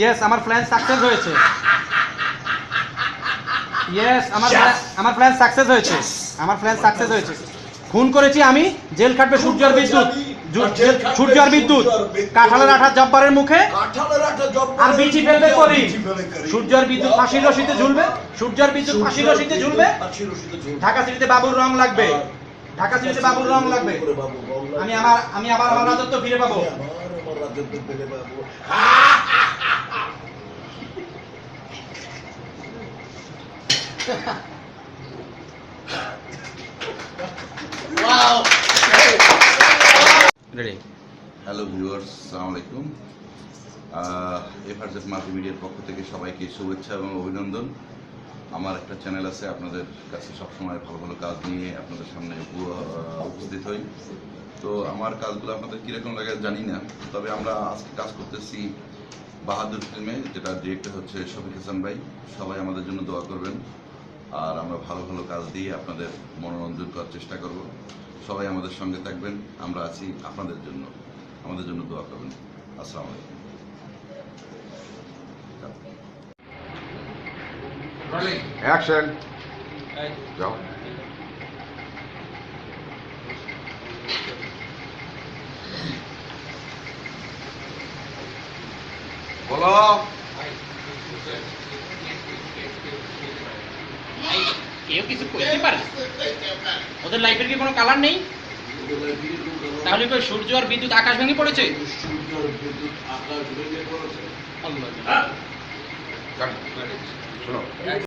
Yes আমার plan success হয়েছে। Yes আমার আমার প্ল্যান সাকসেস হয়েছে। আমার প্ল্যান সাকসেস হয়েছে। খুন করেছি আমি জেল খাটবে সূর্য আর বিদ্যুৎ। সূর্য আর বিদ্যুৎ। কাঁঠালের আঠা জব্বারের মুখে। আর বিচি ফেলবে করি। সূর্য আর বিদ্যুৎ ফাঁসির রশিতে ঝুলবে। সূর্য আর বিদ্যুৎ ফাঁসির রশিতে ঝুলবে। ঢাকা সিটিতে বাবুর রং লাগবে। ঢাকা সিটিতে বাবুর রং লাগবে। আমি আমার আমি আবার আমার রাজত্ব ফিরে পাবো। আমার রাজত্ব ফিরে পাবো। হ্যালো ভিউয়ার্স সালাম আলাইকুম এফআরজেড মাল্টিমিডিয়ার পক্ষ থেকে সবাইকে শুভেচ্ছা এবং অভিনন্দন। আমার একটা চ্যানেল আছে আপনাদের কাছে সবসময় ভালো ভালো কাজ নিয়ে আপনাদের সামনে উপস্থিত হই। তো আমার কাজগুলো আপনাদের কীরকম লাগে জানি না তবে আমরা আজকে কাজ করতেছি বাহাদুর ফিল্মে যেটা ডিরেক্টর হচ্ছে শফিক হাসান ভাই। সবাই আমাদের জন্য দোয়া করবেন। আর আমরা ভালো ভালো কাজ দিয়ে আপনাদের মনোরঞ্জন করার চেষ্টা করব। সবাই আমাদের সঙ্গে থাকবেন। আমরা আছি আপনাদের জন্য। আমাদের জন্য দোয়া করবেন। আসসালামু আলাইকুম। অ্যাকশন যাও বলো কেউ কিছু করতে পারে ওদের লাইফের কি কোনো কালার নেই? তাহলে কি সূর্য আর বিদ্যুৎ আকাশ ভেঙে পড়েছে? সূর্য আর বিদ্যুৎ আকাশ ভেঙে পড়েছে। শোনো